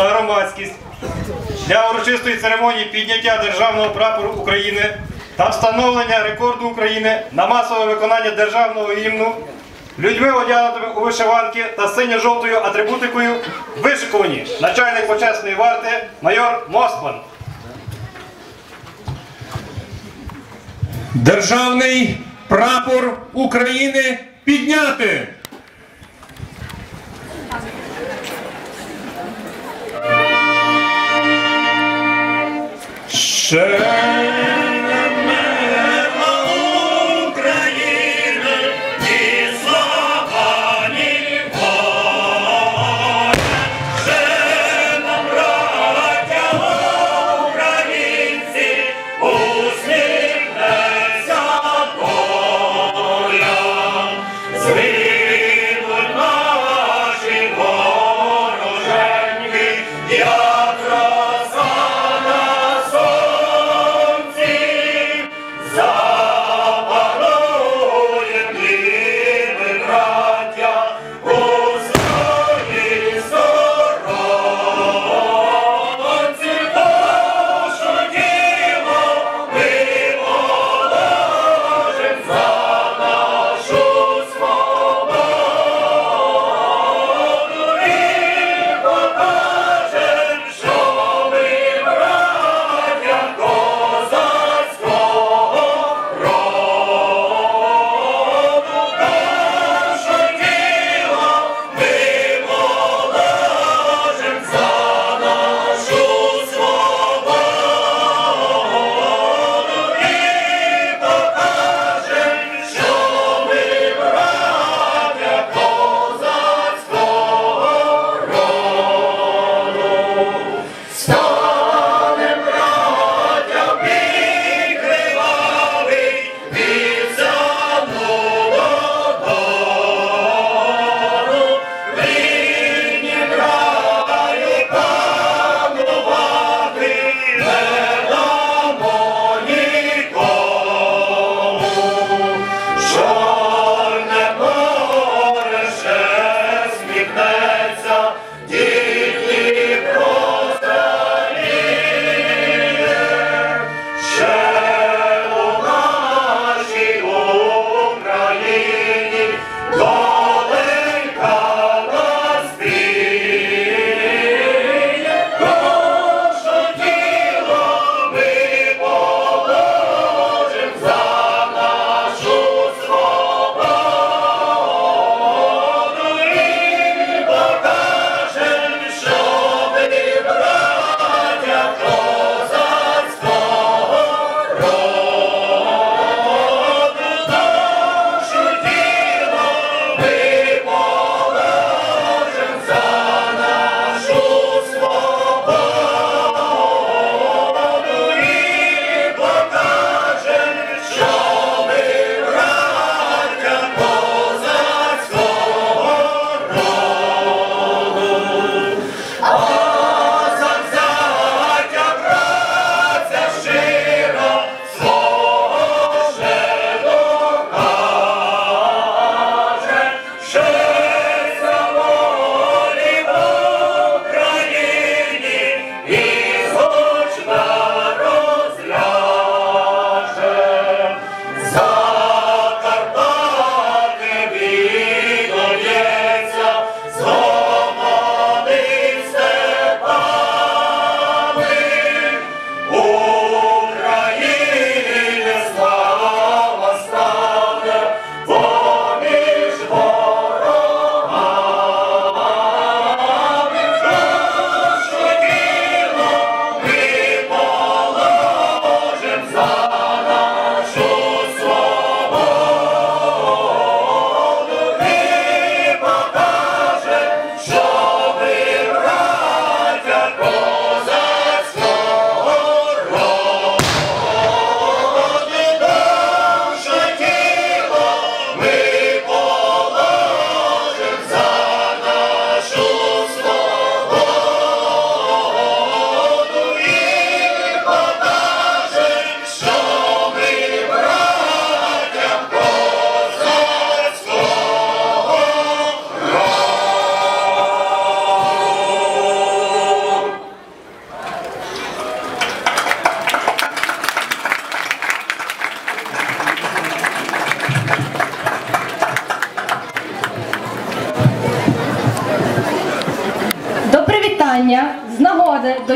та громадськість для урочистої церемонії підняття державного прапору України та встановлення рекорду України на масове виконання державного гімну людьми одягнутими у вишиванки та синьо-жовтою атрибутикою вишикувані начальник почесної варти майор Мосман. Державний прапор України підняти.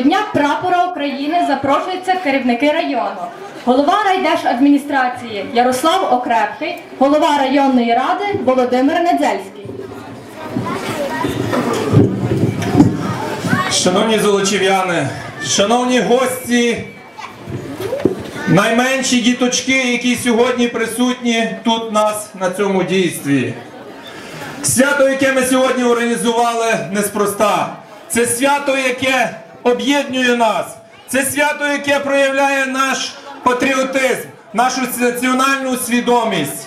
Дня прапора України запрошуються керівники району. Голова райдержадміністрації Ярослав Окрепкий, голова районної ради Володимир Недзельський. Шановні золочів'яни, шановні гості, найменші діточки, які сьогодні присутні тут нас на цьому дійстві. Свято, яке ми сьогодні організували неспроста. Це свято, яке об'єднує нас. Це свято, яке проявляє наш патріотизм, нашу національну свідомість.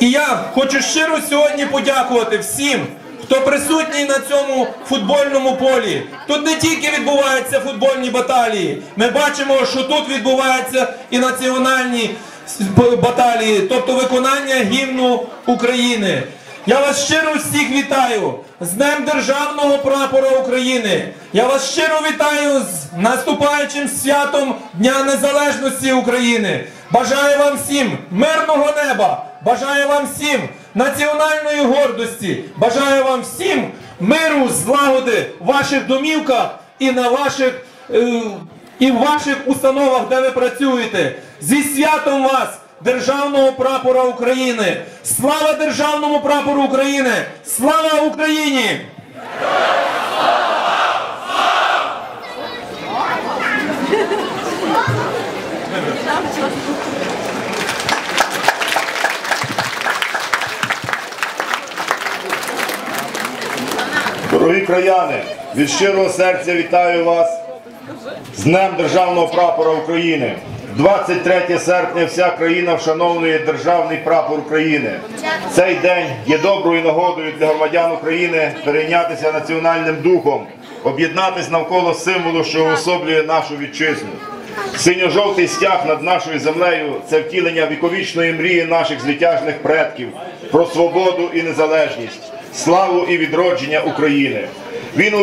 І я хочу щиро сьогодні подякувати всім, хто присутній на цьому футбольному полі. Тут не тільки відбуваються футбольні баталії. Ми бачимо, що тут відбуваються і національні баталії, тобто виконання гімну України. Я вас щиро всіх вітаю з Днем Державного прапора України. Я вас щиро вітаю з наступаючим святом Дня Незалежності України. Бажаю вам всім мирного неба, бажаю вам всім національної гордості, бажаю вам всім миру, злагоди в ваших домівках і на ваших е, і в ваших установах, де ви працюєте. Зі святом вас! Державного прапора України! Слава Державному прапору України! Слава Україні! Дорогі краяни, від щирого серця вітаю вас з Днем Державного прапора України. 23 серпня вся країна вшановує Державний прапор України. Цей день є доброю нагодою для громадян України перейнятися національним духом, об'єднатися навколо символу, що уособлює нашу вітчизну. Синьо-жовтий стяг над нашою землею це втілення віковічної мрії наших звитяжних предків про свободу і незалежність, славу і відродження України. Він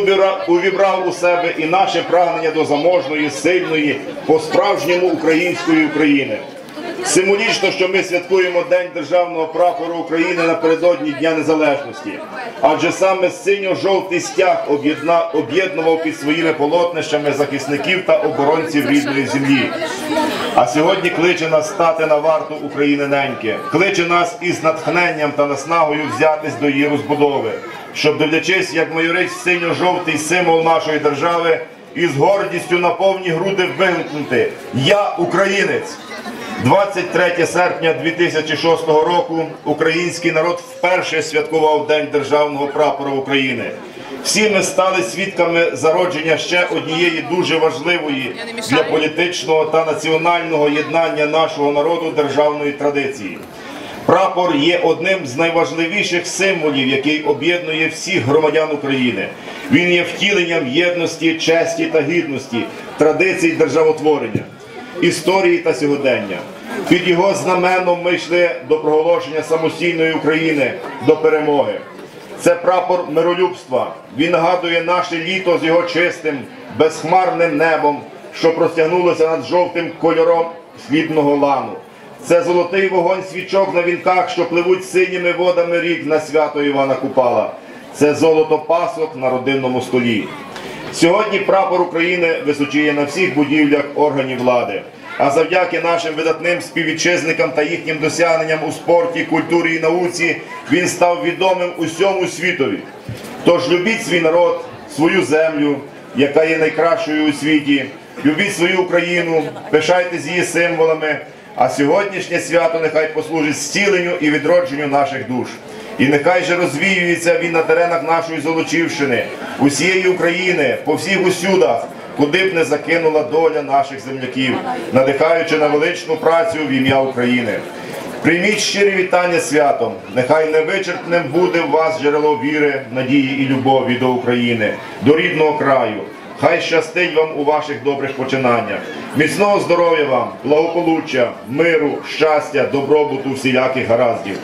увібрав у себе і наше прагнення до заможної, сильної, по-справжньому української України. Символічно, що ми святкуємо День Державного прапору України напередодні Дня Незалежності, адже саме синьо-жовтий стяг об'єднував під своїми полотнищами захисників та оборонців рідної землі. А сьогодні кличе нас стати на варту України неньки, кличе нас із натхненням та наснагою взятись до її розбудови, щоб дивлячись, як майорить синьо-жовтий символ нашої держави, і з гордістю на повні груди вигукнути Я українець. 23 серпня 2006 року український народ вперше святкував День Державного прапора України. Всі ми стали свідками зародження ще однієї дуже важливої для політичного та національного єднання нашого народу державної традиції. Прапор є одним з найважливіших символів, який об'єднує всіх громадян України. Він є втіленням єдності, честі та гідності, традицій державотворення історії та сьогодення. Під його знаменом ми йшли до проголошення самостійної України до перемоги. Це прапор миролюбства. Він нагадує наше літо з його чистим, безхмарним небом, що простягнулося над жовтим кольором східного лану. Це золотий вогонь свічок на вінках, що пливуть синіми водами рік на свято Івана Купала. Це золото пасок на родинному столі. Сьогодні прапор України височіє на всіх будівлях органів влади. А завдяки нашим видатним співвітчизникам та їхнім досягненням у спорті, культурі і науці він став відомим усьому світові. Тож любіть свій народ, свою землю, яка є найкращою у світі. Любіть свою Україну, пишайтесь її символами. А сьогоднішнє свято нехай послужить зціленню і відродженню наших душ. І нехай же розвіюється він на теренах нашої Золочівщини, усієї України, по всіх усюдах, куди б не закинула доля наших земляків, надихаючи на величну працю в ім'я України. Прийміть щирі вітання святом. Нехай невичерпним буде в вас джерело віри, надії і любові до України, до рідного краю. Хай щастить вам у ваших добрих починаннях. Міцного здоров'я вам, благополуччя, миру, щастя, добробуту, всіляких гараздів.